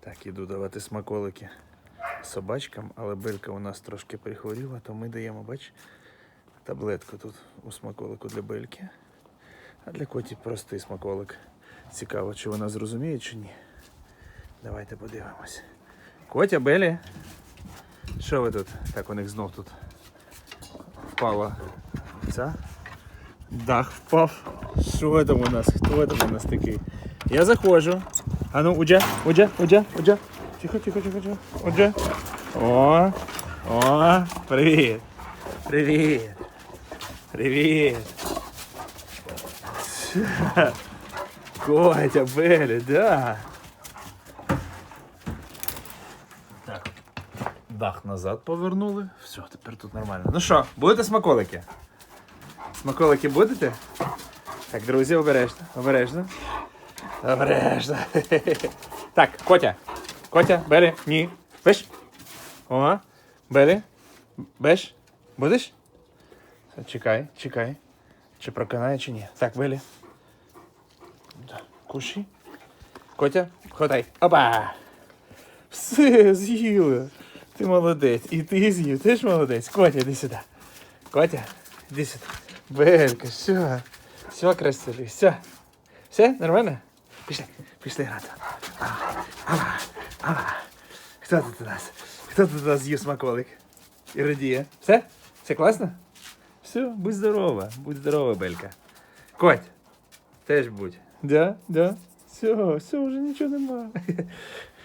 Так, іду давати смаколики собачкам, але белька у нас трошки прихворіла, то ми даємо, бач, таблетку тут у смаколику для бельки. А для коті простий смаколик. Цікаво, чи вона зрозуміє, чи ні. Давайте подивимось. Котя, Белі. Що ви тут? Так, у них знов тут впала ця. Дах впав. Що там у нас? Хто там у нас такий? Я заходжу. А ну, Уджа, Уджа, Уджа, Уджа. Тихо, тихо, тихо, тихо. Уджа. О, о, привіт. Привіт. Привіт. Котя, Белі, да. Так. Дах назад повернули. Все, тепер тут нормально. Ну що, будете смаколики? Смаколики будете? Так, друзі, обережно, обережно. Обережно. Так, Котя. Котя, бери, ні. Беш. О, бери. Беш. Будеш? Чекай, чекай. Чи проканає, чи ні. Так. Да, Кушай. Котя, ходай. Опа! Все, з'їла. Ти молодець. І ти з'їв, ти ж молодець. Котя, іди сюди. Котя, іди сюди. Белька, все. Все, красивий, все. Все, нормально? Пішли, пішли грати. Ава, ава, ава. Хто тут у нас? Хто тут у нас з'їв смаколик? І радіє. Все? Все класно? Все, будь здорова, будь здорова, Белька. Коть, теж будь. Да, да. Все, все, вже нічого нема.